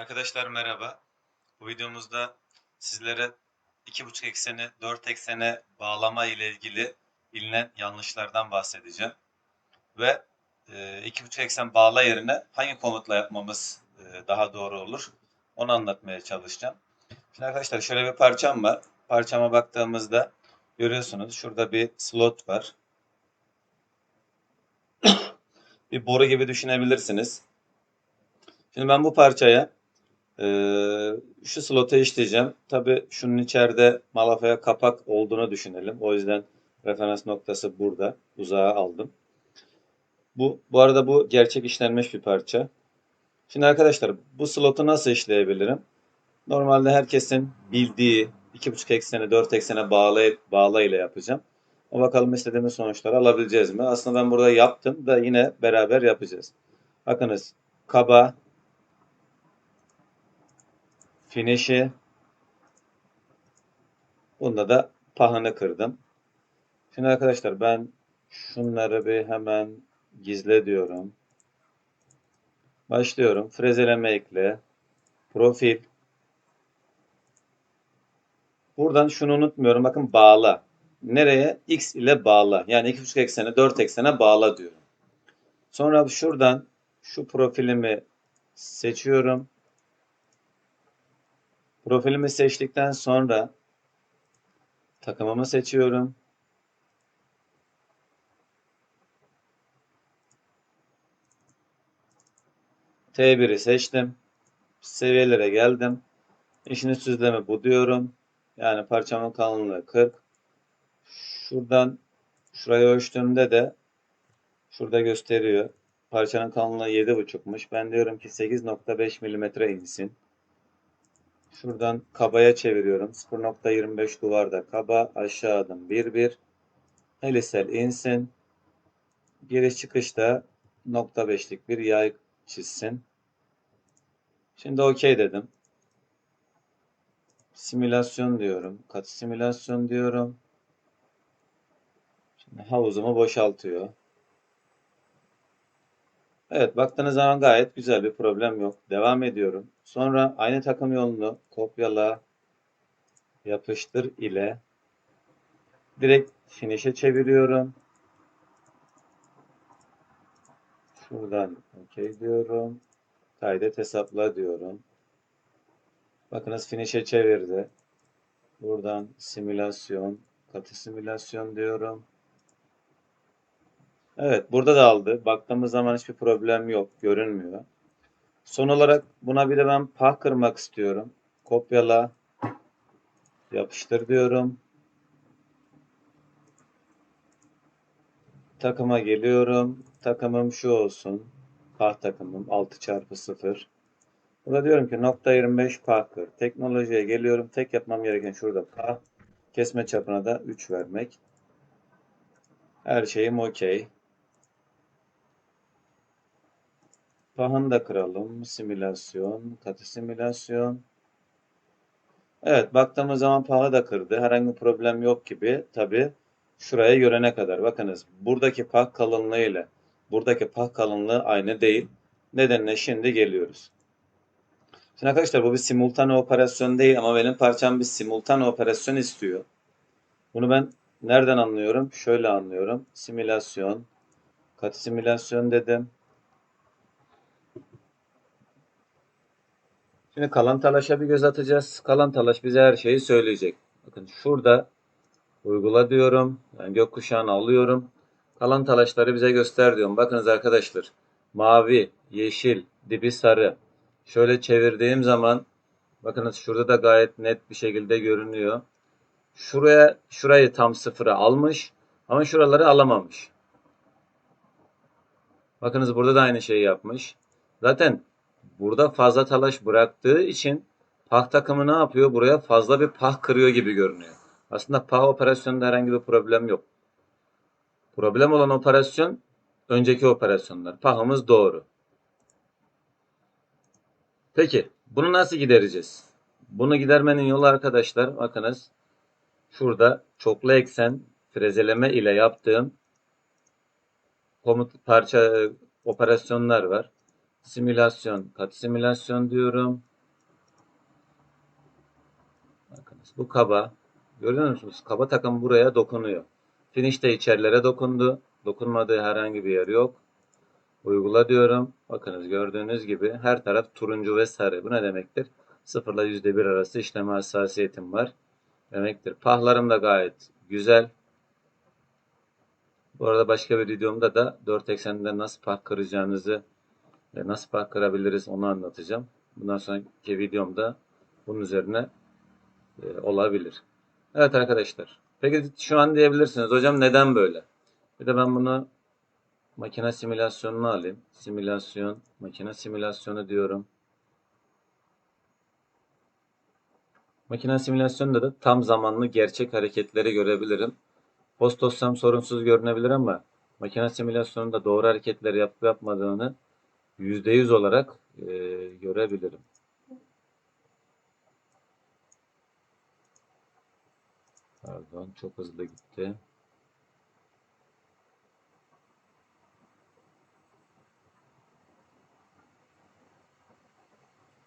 Arkadaşlar merhaba. Bu videomuzda sizlere 2.5 ekseni 4 eksene bağlama ile ilgili bilinen yanlışlardan bahsedeceğim. Ve e, 2.5 eksen bağla yerine hangi komutla yapmamız e, daha doğru olur onu anlatmaya çalışacağım. Şimdi arkadaşlar şöyle bir parçam var. Parçama baktığımızda görüyorsunuz şurada bir slot var. bir boru gibi düşünebilirsiniz. Şimdi ben bu parçaya ee, şu slota işleyeceğim. Tabi şunun içeride malafaya kapak olduğunu düşünelim. O yüzden referans noktası burada. Uzağa aldım. Bu, bu arada bu gerçek işlenmiş bir parça. Şimdi arkadaşlar bu slotu nasıl işleyebilirim? Normalde herkesin bildiği 2.5 eksene 4 eksene bağlı, bağla ile yapacağım. O bakalım istediğimiz sonuçları alabileceğiz mi? Aslında ben burada yaptım da yine beraber yapacağız. Bakınız kaba finişi. Bunda da pahını kırdım. Şimdi arkadaşlar ben şunları bir hemen gizle diyorum. Başlıyorum. Frezeleme ekle. Profil. Buradan şunu unutmuyorum. Bakın bağla. Nereye? X ile bağla. Yani 2.5 eksene 4 eksene bağla diyorum. Sonra şuradan şu profilimi seçiyorum. Profilimi seçtikten sonra takımımı seçiyorum. T1'i seçtim. Seviyelere geldim. İşini süzleme bu diyorum. Yani parçamın kalınlığı 40. Şuradan şurayı ölçtüğümde de şurada gösteriyor. Parçanın kalınlığı 7.5'muş. Ben diyorum ki 8.5 mm insin. Şuradan kabaya çeviriyorum. 0.25 duvarda kaba. Aşağı adım 1-1. Helisel insin. Giriş çıkışta nokta beşlik bir yay çizsin. Şimdi OK dedim. Simülasyon diyorum. Katı simülasyon diyorum. Şimdi havuzumu boşaltıyor. Evet baktığınız zaman gayet güzel bir problem yok. Devam ediyorum. Sonra aynı takım yolunu kopyala yapıştır ile direkt finish'e çeviriyorum. Şuradan OK diyorum. Kaydet hesapla diyorum. Bakınız finish'e çevirdi. Buradan simülasyon, katı simülasyon diyorum. Evet, burada da aldı. Baktığımız zaman hiçbir problem yok, görünmüyor. Son olarak buna bir de ben pah kırmak istiyorum. Kopyala, yapıştır diyorum. Takıma geliyorum. Takımım şu olsun. Pah takımım 6 çarpı 0. Burada diyorum ki nokta 25 pah kır. Teknolojiye geliyorum. Tek yapmam gereken şurada pah. Kesme çapına da 3 vermek. Her şeyim okey. Pahını da kıralım. Simülasyon, katı simülasyon. Evet, baktığımız zaman pahı da kırdı. Herhangi bir problem yok gibi. Tabi şuraya görene kadar. Bakınız buradaki pah kalınlığı ile buradaki pah kalınlığı aynı değil. Nedenle şimdi geliyoruz. Şimdi arkadaşlar bu bir simultane operasyon değil ama benim parçam bir simultane operasyon istiyor. Bunu ben nereden anlıyorum? Şöyle anlıyorum. Simülasyon, katı simülasyon dedim. Şimdi kalan talaşa bir göz atacağız. Kalan talaş bize her şeyi söyleyecek. Bakın şurada uygula diyorum. Yani gökkuşağını alıyorum. Kalan talaşları bize göster diyorum. Bakınız arkadaşlar. Mavi, yeşil, dibi sarı. Şöyle çevirdiğim zaman bakınız şurada da gayet net bir şekilde görünüyor. Şuraya şurayı tam sıfıra almış ama şuraları alamamış. Bakınız burada da aynı şeyi yapmış. Zaten Burada fazla talaş bıraktığı için pah takımı ne yapıyor? Buraya fazla bir pah kırıyor gibi görünüyor. Aslında pah operasyonunda herhangi bir problem yok. Problem olan operasyon önceki operasyonlar. Pahımız doğru. Peki bunu nasıl gidereceğiz? Bunu gidermenin yolu arkadaşlar bakınız şurada çoklu eksen frezeleme ile yaptığım komut parça operasyonlar var simülasyon, kat simülasyon diyorum. Bakınız bu kaba. Görüyor musunuz? Kaba takım buraya dokunuyor. Finish de içerilere dokundu. Dokunmadığı herhangi bir yer yok. Uygula diyorum. Bakınız gördüğünüz gibi her taraf turuncu ve sarı. Bu ne demektir? 0 ile %1 arası işleme hassasiyetim var. Demektir. Pahlarım da gayet güzel. Bu arada başka bir videomda da 4 eksende nasıl pah kıracağınızı ve nasıl kırabiliriz onu anlatacağım. Bundan sonraki videomda bunun üzerine e, olabilir. Evet arkadaşlar. Peki şu an diyebilirsiniz hocam neden böyle? Bir de ben bunu makine simülasyonunu alayım. Simülasyon, makine simülasyonu diyorum. Makine simülasyonunda da tam zamanlı gerçek hareketleri görebilirim. Post dosyam sorunsuz görünebilir ama makine simülasyonunda doğru hareketleri yapıp yapmadığını %100 olarak e, görebilirim. Pardon çok hızlı gitti.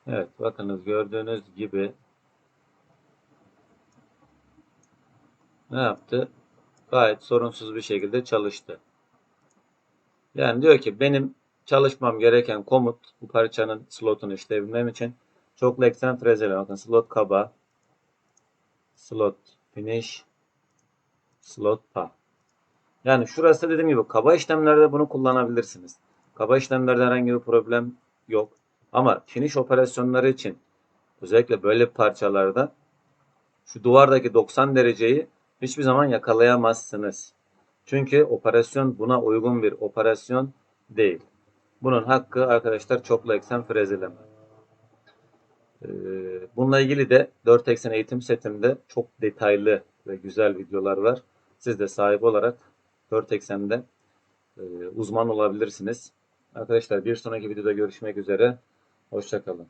Evet bakınız gördüğünüz gibi ne yaptı? Gayet sorunsuz bir şekilde çalıştı. Yani diyor ki benim çalışmam gereken komut bu parçanın slotunu işleyebilmem için çoklu eksen frezele. Bakın slot kaba, slot finish, slot pa. Yani şurası dediğim gibi kaba işlemlerde bunu kullanabilirsiniz. Kaba işlemlerde herhangi bir problem yok. Ama finish operasyonları için özellikle böyle parçalarda şu duvardaki 90 dereceyi hiçbir zaman yakalayamazsınız. Çünkü operasyon buna uygun bir operasyon değil. Bunun hakkı arkadaşlar çoklu eksen frezeleme. Ee, Bununla ilgili de 4 eksen eğitim setimde çok detaylı ve güzel videolar var. Siz de sahip olarak 4 eksende e, uzman olabilirsiniz. Arkadaşlar bir sonraki videoda görüşmek üzere. Hoşçakalın.